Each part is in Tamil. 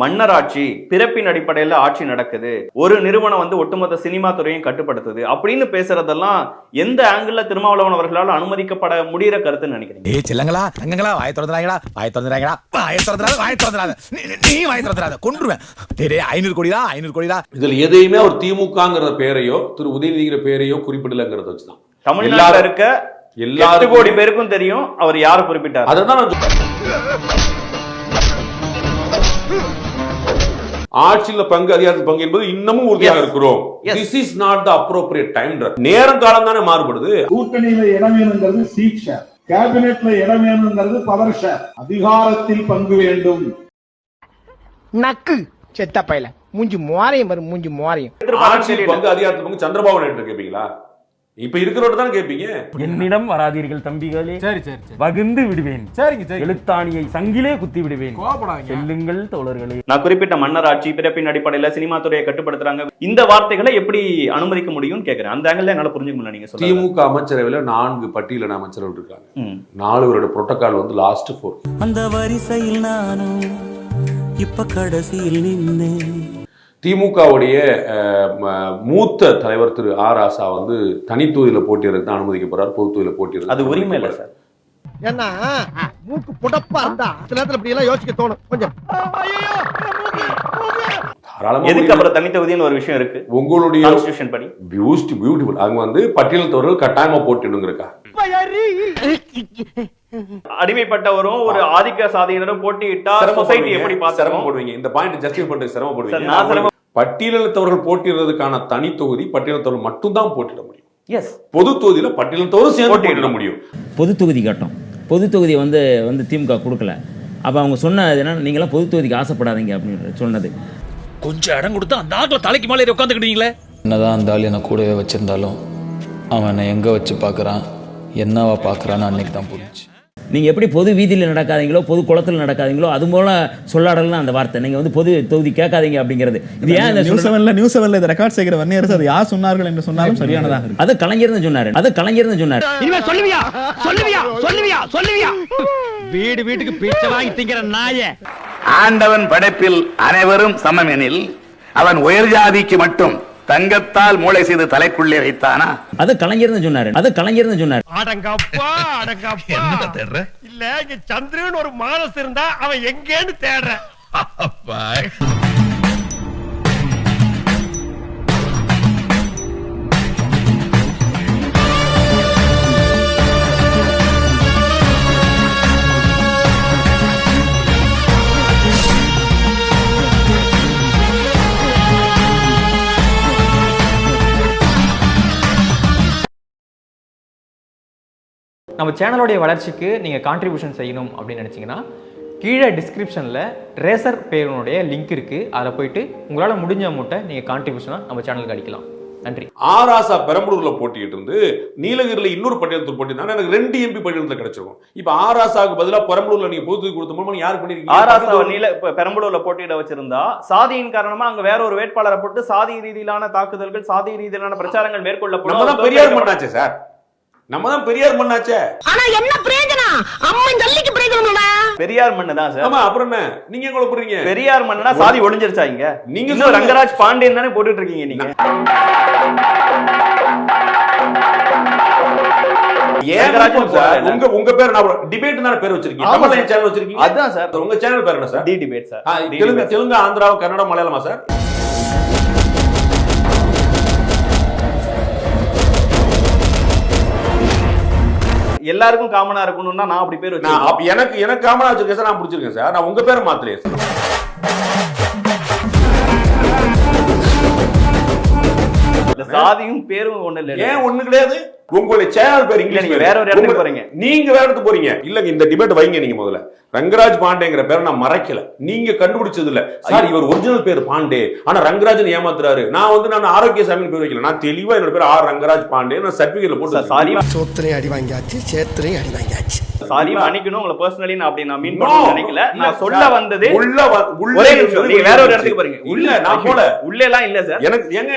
மன்னராட்சி பிறப்பின் அடிப்படையில ஆட்சி நடக்குது. ஒரு நிறுவனம் வந்து ஒட்டுமொத்த சினிமா துறையும் கட்டுப்படுத்துது. அப்படின்னு பேசுறதெல்லாம் எந்த ஆங்கிள் திருமாவளவன் அவர்களால் அனுமதிக்கப்பட முடிகிற கருத்துன்னு நினைக்கிறீங்க? ஏய் செல்லங்களா தங்கங்களா வாய திறந்துறாங்கடா வாய திறந்துறாங்கடா வாய திறந்துறாத வாய திறந்துறாத நீ- வாய திறந்துறாத கொன்றுவேன். ஐநூறு கோடிடா ஐநூறு கோடிடா. இதுல எதையுமே அவர் திமுகங்கிற பேரையோ திரு உதயநிதிங்கிற பேரையோ குறிப்பிடலங்கிறத வச்சுதான். தமிழ்நாட்டுல இருக்க எல்லாரும் கோடி பேருக்கும் தெரியும் அவர் யாரை குறிப்பிட்டார்? அதான் ஆட்சியில பங்கு அதிகாரத்தில் பங்கு என்பது இன்னமும் உறுதியாக. இருக்கிறோம். This is not the appropriate time நேரம் காலம் தானே மாறுபடுது. கூட்டணியில இடம் வேணுங்கிறது சீட் ஷேர் கேபினெட்ல இடம் வேணுங்கிறது பவர் ஷேர் அதிகாரத்தில் பங்கு வேண்டும். நக்கு. செத்த பையல. மூஞ்சி மோரையும் மூஞ்சி மோரையும் ஆட்சி பங்கு அதிகாரத்தில் பங்கு சந்திரபாபு நாயுடு கேட்பீங்களா இப்ப இருக்கிறவங்க தானே கேட்பீங்க? என்னிடம் வராதீர்கள் தம்பிகளே. சரி சரி வகுந்து விடுவேன். சரிங்க சரி எழுத்தாணியை சங்கிலே குத்தி விடுவேன். செல்லுங்கள் தோழர்களே. நான் குறிப்பிட்ட மன்னராட்சி பிறப்பின் அடிப்படையில சினிமா துறையை கட்டுப்படுத்துறாங்க. இந்த வார்த்தைகளை எப்படி அனுமதிக்க முடியும்னு கேக்குறேன். அந்த ஆங்கிள் என்னால புரிஞ்சுக்க முடியல நீங்க திமுக அமைச்சரவையில நான்கு பட்டியலின அமைச்சர்கள் இருக்காங்க. நாலு பேரோட புரோட்டோகால் வந்து லாஸ்ட் ஃபோர் அந்த வரிசையில் நானும் இப்ப கடைசியில் நின்னேன். திமுகவுடைய மூத்த தலைவர் திரு ஆர் ராசா வந்து தனித்தொகுதியில போட்டியிடறதுக்கு தான் அனுமதிக்கப்படுறார். பொது தொகுதியில போட்டியிடறது அது உரிமை இல்ல சார். ஏன்னா மூக்கு புடப்பா இருந்தா சில நேரத்துல இப்படி எல்லாம் யோசிக்க தோணும். கொஞ்சம். தாராளமா எதுக்கு அப்புறம் தனித்தொகுதின்னு ஒரு விஷயம் இருக்கு? உங்களுடைய கான்ஸ்டியூஷன் படி. பியூஸ்ட் பியூட்டிஃபுல் அவங்க வந்து பட்டியல் கட்டாயமா போட்டிடுங்கிறக்கா. அடிமைப்பட்டவரும் ஒரு ஆதிக்க சாதியினரும் போட்டியிட்டா சொசைட்டி எப்படி பாத்துறோம் சிரமப்படுவீங்க இந்த பாயிண்ட் ஜஸ்டிஃபை பண்றது சிரமம் பட்டியலினத்தவர்கள் போட்டியிடுறதுக்கான தனி தொகுதி பட்டியலினத்தவர்கள் மட்டும்தான் போட்டியிட முடியும். எஸ் பொது தொகுதியில பட்டியலினத்தவரும் சேர்ந்து போட்டியிட முடியும். பொது தொகுதி கட்டம். பொது தொகுதி வந்து வந்து திமுக கொடுக்கல. அப்போ அவங்க சொன்னது என்ன நீங்களாம் பொது தொகுதிக்கு ஆசைப்படாதீங்க அப்படின்னு சொன்னது. கொஞ்சம் இடம் கொடுத்தா அந்த ஆட்களை தலைக்கு மேலே உட்காந்துக்கிட்டீங்களே? என்னதான் அந்த ஆள் என்னை கூடவே வச்சிருந்தாலும் அவன் என்னை எங்கே வச்சு பார்க்குறான்? என்னவா பார்க்குறான்னு அன்னைக்கு தான் புரிஞ்சு நீங்கள் எப்படி பொது வீதியில் நடக்காதீங்களோ பொது குளத்தில் நடக்காதீங்களோ அது போல சொல்லாடலாம் அந்த வார்த்தை. நீங்கள் வந்து பொது தொகுதி கேட்காதீங்க அப்படிங்கிறது. இது ஏன் இந்த நியூஸ் செவன்ல நியூஸ் செவன்ல இதை ரெக்கார்ட் செய்கிற வன்னியரசு அது யார் சொன்னார்கள் என்று சொன்னாலும் சரியானதாக இருக்கு அது கலைஞர் தான் சொன்னாரு. அது கலைஞர் தான் சொன்னாரு. இனிமே சொல்லுவியா? சொல்லுவியா? சொல்லுவியா? சொல்லுவியா? வீடு வீட்டுக்கு பிச்சை வாங்கி திங்கிற நாயே. ஆண்டவன் படைப்பில் அனைவரும் சமமெனில் அவன் உயர் ஜாதிக்கு மட்டும் தங்கத்தால் மூளை செய்து தலைக்குள்ளே வைத்தானா? அது கலைஞர் தான் சொன்னாரு. அது கலைஞர் தான் சொன்னாரு. அடங்கப்பா அடங்கப்பா. இல்ல இங்க சந்திரன் ஒரு மானஸ் இருந்தா அவன் எங்கேன்னு தேடுற. நம்ம சேனலோடைய வளர்ச்சிக்கு நீங்கள் கான்ட்ரிபியூஷன் செய்யணும் அப்படின்னு நினச்சிங்கன்னா கீழே டிஸ்கிரிப்ஷனில் ரேசர் பேருனுடைய லிங்க் இருக்குது அதில் போயிட்டு உங்களால் முடிஞ்ச அமௌண்ட்டை நீங்கள் கான்ட்ரிபியூஷனாக நம்ம சேனலுக்கு அடிக்கலாம் நன்றி. ஆர் ராசா பெரம்பலூர்ல போட்டிட்டு இருந்து நீலகிரில இன்னொரு பட்டியலத்தில் போட்டிருந்தா எனக்கு ரெண்டு எம்பி பட்டியலத்தில் கிடைச்சிருக்கும். இப்ப ஆர் ராசாவுக்கு பதிலா பெரம்பலூர்ல நீங்க பொது கொடுத்த மூலமா யார் பண்ணிருக்கீங்க? ஆராசா நீல இப்ப பெரம்பலூர்ல போட்டியிட வச்சிருந்தா சாதியின் காரணமா அங்க வேற ஒரு வேட்பாளரை போட்டு சாதி ரீதியிலான தாக்குதல்கள் சாதி ரீதியிலான பிரச்சாரங்கள் மேற்கொள்ளப்படும். நம்ம தான் பெரியார் மண்ணாச்சே சார். நம்ம தான் பெரியார் மண்ணாச்சே. ஆனா என்ன பிரயோஜனம்? அம்மன் ஜல்லிக்கு பிரயோஜனம் பெரியார் மண்ணு தான் சார். ஆமா அப்புறம் என்ன? நீங்க எங்களை போடுறீங்க பெரியார் மண்ணுனா சாதி ஒளிஞ்சிருச்சா இங்க? நீங்க. ரங்கராஜ் பாண்டியன் தானே போட்டுட்டு இருக்கீங்க நீங்க. உங்க உங்க பேர் நான் டிபேட் தானே பேர் வச்சிருக்கீங்க? தமிழ். சேனல் வச்சிருக்கீங்க அதான் சார். உங்க சேனல் பேர் என்ன sir? D debate sir. Telugu. Telugu Andhra Kannadam மலையாளமா sir? எல்லாருக்கும் காமனா இருக்கணும்னா நான் அப்படி பேர் அப்ப எனக்கு எனக்கு காமனா வச்சிருக்கேன் சார் நான் பிடிச்சிருக்கேன் சார். நான் உங்க பேரை மாத்தலையே சார். சாதியும் பேரும் ஒண்ணு இல்ல ஏன் ஒண்ணு கிடையாது? உங்களுடைய சேனல் பேர் இங்கிலீஷ் நீங்க. வேற ஒரு இடத்துக்கு போறீங்க. நீங்க வேற இடத்துக்கு போறீங்க. இல்லங்க இந்த டிபேட் வைங்க நீங்க முதல்ல. ரங்கராஜ் பாண்டேங்கிற பேரை நான் மறைக்கல. நீங்க கண்டுபிடிச்சது இல்ல சார் இவர் ஒரிஜினல் பேர் பாண்டே. ஆனா ரங்கராஜன் ஏமாத்துறாரு. நான் வந்து நான் ஆரோக்கிய சாமி பேர் வைக்கல. நான் தெளிவா என்னோட பேர் ஆர் ரங்கராஜ் பாண்டே. நான் சர்டிபிகேட்ல போட்டு சாரி சோத்திரையும் அடி வாங்கியாச்சு சேத்திரையும் அடி வாங்கியாச்சு. சாரி மன்னிக்கணும் உங்களை பர்சனலி நான் அப்படி நான் மீன். பண்ண நினைக்கல. நான் சொல்ல. வந்தது உள்ள உள்ள வேற ஒரு இடத்துக்கு போறீங்க. இல்ல நான் போல. உள்ள எல்லாம் இல்ல சார். எனக்கு ஏங்க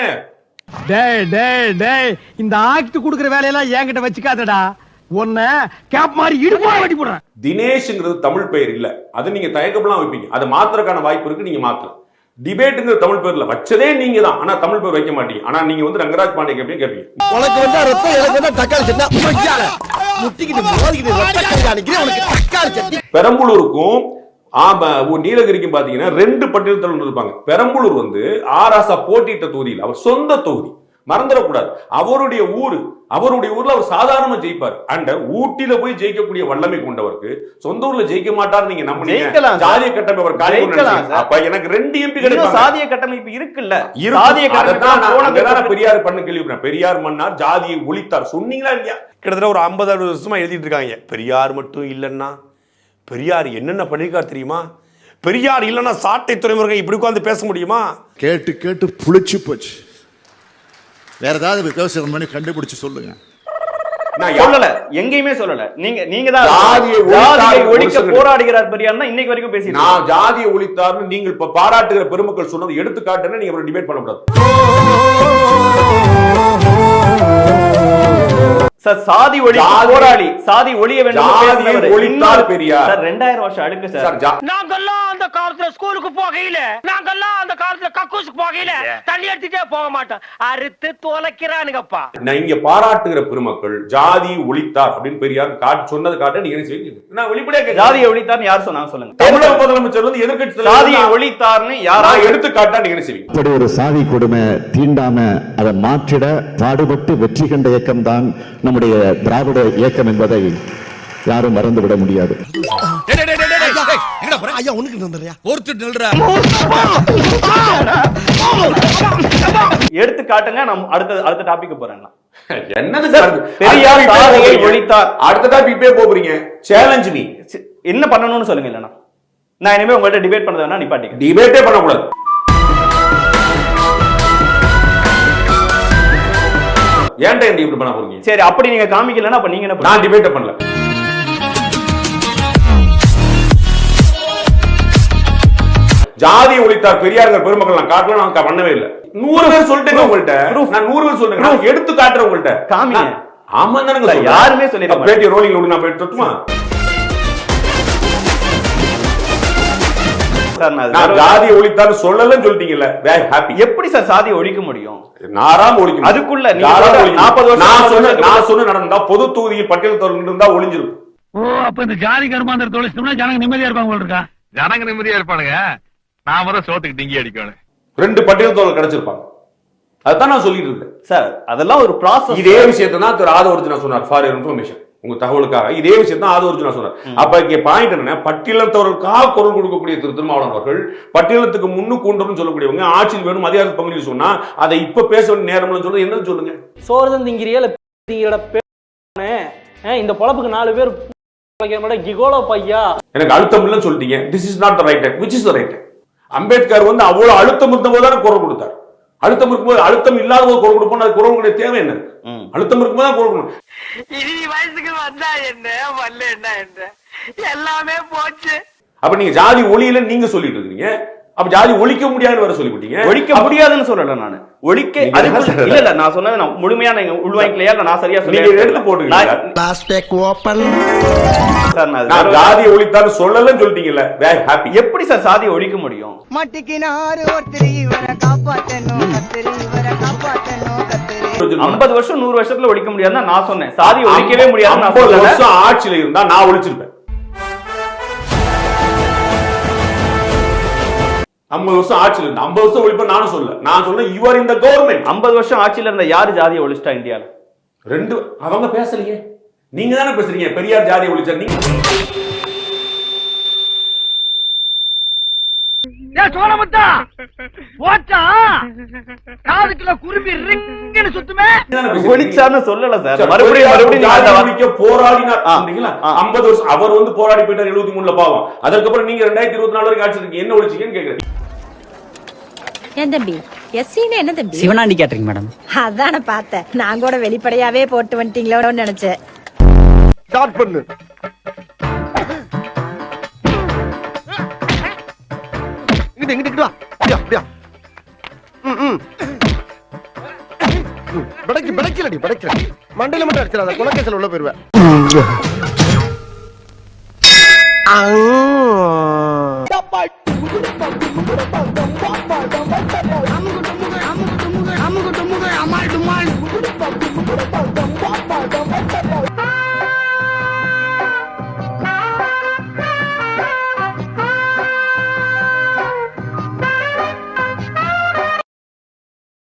டேய் டேய் டேய் இந்த ஆக்ட் குடுக்குற வேலையெல்லாம் என்கிட்ட வச்சுக்காதடா. உன்ன கேப் மாதிரி இடுப்பா வெட்டி போடுறேன். தினேஷ்ங்கிறது தமிழ் பெயர் இல்ல. அது நீங்க தயக்கப்பலாம் வைப்பீங்க. அதை மாத்துறதுக்கான வாய்ப்பு இருக்கு நீங்க மாத்தலாம். டிபேட்டுங்கிற தமிழ் பேர்ல வச்சதே நீங்க தான் ஆனா தமிழ் பேர் வைக்க மாட்டீங்க. ஆனா நீங்க வந்து ரங்கராஜ் பாண்டே கேப்பீங்க கேப்பீங்க. உனக்கு வந்தா ரத்தம் எனக்கு வந்தா தக்காளி சட்னி. முட்டிக்கிட்டு மோதிக்கிட்டு ரத்த கல்யாணிக்கு உனக்கு தக்காளி சட்னி. பெரம்பலூருக்கும் ஆமா நீலகிரிக்கும் பாத்தீங்கன்னா ரெண்டு பட்டியல் தலைவர் இருப்பாங்க பெரம்பலூர் வந்து ஆராசா போட்டியிட்ட தொகுதியில் அவர் சொந்த தொகுதி. மறந்துடக்கூடாது. அவருடைய ஊரு அவருடைய ஊர்ல அவர் சாதாரணமா ஜெயிப்பார். அண்ட் ஊட்டியில போய் ஜெயிக்கக்கூடிய வல்லமை கொண்டவருக்கு சொந்த ஊர்ல ஜெயிக்க மாட்டார் நீங்க நம்புனீங்க. ஜெயிக்கலாம் சார். ஜாதிய கட்டமை அவர் காலி பண்ண ஜெயிக்கலாம் நினைச்சீங்க. சார். அப்ப எனக்கு ரெண்டு எம்பி கிடைப்பாங்க. சாதிய கட்டமைப்பு இருக்குல்ல. சாதிய கட்டமைப்பு பெரியார் பண்ண கேள்வி பெரியார் மன்னார் ஜாதியை ஒழித்தார். சொன்னீங்களா இல்லையா? கிட்டத்தட்ட ஒரு ஐம்பது அறுபது வருஷமா எழுதிட்டு இருக்காங்க. பெரியார் மட்டும் இல்லைன்னா பெரியார் என்னென்ன பண்ணிருக்கார் தெரியுமா? பெரியார் இல்லைன்னா சாட்டை துறைமுருகன் இப்படி உட்கார்ந்து பேச முடியுமா? கேட்டு கேட்டு புளிச்சு போச்சு. வேற ஏதாவது விவசாயம் பண்ணி கண்டுபிடிச்சு சொல்லுங்க. நான் சொல்லல. எங்கேயுமே சொல்லல. நீங்க நீங்க தான் ஜாதியை ஒழிக்க. போராடுகிறார் பெரியார்னா இன்னைக்கு வரைக்கும் பேசிட்டு நான் ஜாதியை ஒழித்தார்னு நீங்கள் இப்ப பாராட்டுகிற பெருமக்கள் சொன்னது எடுத்து காட்டுன்னு நீங்க அப்புறம் டிபேட் பண்ணக்கூடாது சார் சாதி ஜாதி- போராளி. சாதி ஒழிய வேண்டும் ஜாதியை ஒழித்தார் பெரியார். சார் ரெண்டாயிரம் வருஷம் அடுக்கு சார். நாங்கெல்லாம் அந்த காலத்துல ஸ்கூலுக்கு போகையில நாங்கெல்லாம் அந்த காலத்துல கக்கூசுக்கு போகையில தண்ணி எடுத்துட்டே போக மாட்டோம். அறுத்து தொலைக்கிறானுங்கப்பா நான் இங்க பாராட்டுகிற பெருமக்கள் ஜாதி ஒழித்தார் அப்படின்னு பெரியார் காட்டு சொன்னது காட்ட நீங்க என்ன நான் வெளிப்படையா. ஜாதியை ஒழித்தார்னு யார் சொன்னாங்க சொல்லுங்க. தமிழக முதலமைச்சர் வந்து எதிர்க்கட்சி சாதியை ஒழித்தார்னு யாரா நான் எடுத்து காட்டா நீங்க என்ன செய்வீங்க? இப்படி ஒரு சாதி கொடுமை தீண்டாம அதை மாற்றிட பாடுபட்டு வெற்றி கண்ட இயக்கம் தான் நம்முடைய திராவிட இயக்கம் என்பதை யாரும் மறந்துவிட முடியாது. எடுத்து காட்டுங்க நான் அடுத்த அடுத்த டாபிக் போறேன். என்னது பெரியார் போறீங்க. ஒழித்தார். அடுத்த டாபிக் இப்பே போறீங்க சேலஞ்ச் மீ என்ன பண்ணணும்னு சொல்லுங்க இல்லைன்னா நான் இனிமே உங்கள்ட்ட டிபேட் பண்ணத வேணா நிப்பாட்டிக்கிறேன். டிபேட்டே பண்ணக்கூடாது. ஏன்டா என்ன இப்படி பண்ண போறீங்க? சரி அப்படி நீங்க காமிக்கலன்னா அப்ப நீங்க என்ன நான் டிபேட்டே பண்ணல. ஜாதியை ஒழித்தார் பெரியார்கள் பெருமக்கள் நான் காட்டல நான் பண்ணவே இல்ல. நூறு பேர் சொல்லிட்டேங்க உங்கள்ட்ட. Proof. நான் நூறு பேர் சொல்லுங்க நான் எடுத்து காட்டுறேன் உங்கள்ட்ட. காமிங்க. ஆமா தானங்க இல்ல, சொல்றேன். யாருமே அப்ப பேட்டி ரோலிங் நான் போய் சார் நான் நான் ஜாதியை ஒழித்தார்னு சொல்லலன்னு சொல்லிட்டீங்கல்ல. வேர் ஹாப்பி எப்படி சார் சாதியை ஒழிக்க முடியும்? நாராம ஒழிக்கணும். அதுக்குள்ள. 40 வருஷம் நான் சொன்ன நான் சொன்ன நடந்தா பொது தொகுதியில் பட்டியல் தொடர்ந்து இருந்தா ஒளிஞ்சிருக்கும் ஓ அப்ப இந்த ஜாதி கருமாந்திர தொழிச்சோம்னா ஜனங்க நிம்மதியா இருப்பாங்க போல இருக்கா? ஜனங்க நிம்மதியா இருப்பானுங்க. நாம தான் சோத்துக்கு டிங்கி அடிக்கணும் ரெண்டு பட்டியல் தோழர் கிடைச்சிருப்பாங்க. அதுதான் நான் சொல்லிட்டு இருக்கேன் சார் அதெல்லாம் ஒரு ப்ராசஸ் இதே விஷயத்தை தான் திரு ஆதவர்ஜுனா சொன்னார். ஃபார் இன்ஃபர்மேஷன் உங்க தகவலுக்காக. இதே விஷயம் தான் ஆதவர்ஜுனா சொன்னார். அப்ப இங்க பாயிண்ட் என்னன்னா பட்டியலத்தவர்களுக்காக குரல் கொடுக்கக்கூடிய திரு திருமாவளவன் அவர்கள் பட்டியலத்துக்கு முன்னு கூண்டம்னு சொல்லக்கூடியவங்க ஆட்சியில் வேணும் அதிகார பகுதியில் சொன்னா அதை இப்ப பேச வேண்டிய நேரம்னு சொல்றது என்னன்னு சொல்லுங்க. சோறுதன் திங்கிறியா இந்த பொழப்புக்கு நாலு பேர் கிகோலோ பையா? எனக்கு அழுத்தம் இல்லைன்னு சொல்லிட்டீங்க. This is not the right which is the right Ambedkar வந்து அவ்வளவு அழுத்தம் இருந்தபோது தானே குரல் கொடுத்தார். அழுத்தம் இருக்கும்போது அழுத்தம் இல்லாத போது குரல் கொடுப்போம். அது குரல் தேவை என்ன? அழுத்தம் இருக்கும்போது தான் குரல் கொடுக்கணும். இனி வயசுக்கு வந்தா என்ன? வரல என்ன என்ன? எல்லாமே போச்சு. அப்ப நீங்க ஜாதி ஒளியில நீங்க சொல்லிட்டு இருக்கீங்க அப்ப ஜாதி ஒழிக்க முடியாதுன்னு வேற சொல்லிவிட்டீங்க. ஒழிக்க முடியாதுன்னு சொல்லல நானு. ஒழிக்க அதுக்கு? இல்ல இல்ல நான் சொன்னது நான் முழுமையா நீங்க உள்வாங்கிக்கலையா? இல்ல நான் சரியா நீங்க சொல்லி எடுத்து அது- ஜாதியை ஒழித்தான்னு சொல்லலன்னு சொல்லிட்டீங்கல்ல. வேர் ஹாப்பி எப்படி சார் சாதியை ஒழிக்க முடியும்? மட்டிக்கினாரு ஒருத்தர் இவரை கத்திரி இவரை ஐம்பது வருஷம் நூறு வருஷத்துல ஒழிக்க முடியாதுன்னு நான் சொன்னேன். சாதியை ஒழிக்கவே வருஷம் ஆட்சியில இருந்தா நான் ஒழிச்சிருப்பேன். ஐம்பது வருஷம் ஆட்சியில இருந்தா ஐம்பது வருஷம் ஒழிப்பேன் நானும் சொல்ல நான் சொன்னேன் யூ ஆர் இந்த கவர்மெண்ட் ஐம்பது வருஷம் ஆட்சியில இருந்த யாரு ஜாதியை ஒழிச்சிட்டா இந்தியால? ரெண்டு அவங்க பேசலையே. நீங்க தானே பேசுறீங்க? பெரியார் ஜாதியை ஒழிச்சார் நீங்க ஏ சோழமுத்தா போச்சா? காதுக்குள்ள குரும்பி ரிங்குன்னு சுத்துமே? தானே பேசுறீங்க. ஒழிச்சார்னு சொல்லல சார். சார், மறுபடியும் பெரியார் மறுபடியும் நீங்க ஜாதி அந்த வார்த்தை- ஒழிக்க போராடினார் ஆ, சொன்னீங்களா? ஆ. 50 வருஷம் அவர் வந்து போராடி போயிட்டார் 73 பாவம். அதற்கப்புறம் நீங்க 2024 வரைக்கும் ஆட்சி இருக்கீங்க. என்ன ஒழிச்சீங்கன்னு கேக்குறேன். ஏன் தம்பி? எஸ்சின்னு என்ன தம்பி? Sivanandi catering madam. அதான பார்த்தேன். நான் கூட வெளிப்படையாவே போட்டு வந்துட்டீங்களோன்னு நினைச்சேன். ஸ்டார்ட் பண்ணு. இங்கிட்டு இங்கிட்டு வா. அப்படியா அப்படியா ம் ம். படைக்கு படைக்கலடி படைக்கல மண்டையில மட்டும் அடிச்சிடாத குலக்கேசல் உள்ள போயிருவேன்